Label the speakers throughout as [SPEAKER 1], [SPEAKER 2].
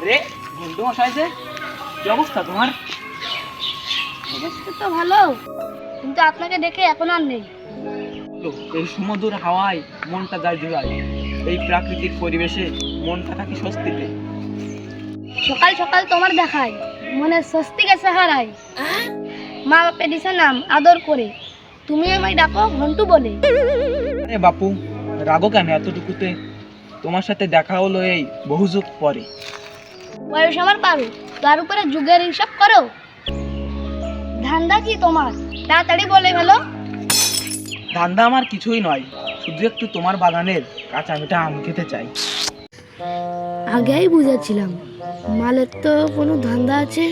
[SPEAKER 1] আরে বন্ধু মশাই যে কি অবস্থা তোমার?
[SPEAKER 2] অবস্থা তো ভালো কিন্তু আপনাকে দেখে এখন আর নেই।
[SPEAKER 1] এই সুমধুর হাওয়ায় মনটা যায় জুড়ায়। এই প্রাকৃতিক পরিবেশে মনটা থাকে স্বস্তিতে।
[SPEAKER 2] সকাল সকাল তোমার দেখায় মনে স্বস্তি গেছে হারাই মা বাপে দিছে নাম আদর করে তুমি আমায় ডাকো ঘন্টু বলে।
[SPEAKER 1] আরে বাপু রাগো কেন এতটুকুতে? তোমার সাথে দেখা হলো এই বহু যুগ পরে।
[SPEAKER 2] বয়স আমার বারো। তার উপরে যুগের হিসাব করো। ধান্দা কি তোমার? তাড়াতাড়ি বলে গেল
[SPEAKER 1] ধান্দা আমার কিছুই নয়। শুধু একটু তোমার বাগানের কাঁচা মিঠা আম খেতে চাই।
[SPEAKER 2] আগেই বুঝেছিলাম। মালের তো কোনো ধান্দা আছে?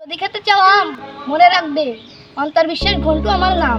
[SPEAKER 2] যদি খেতে চাও আম মনে রাখবে। অন্তর্বিশ্বের ঘন্টু আমার নাম।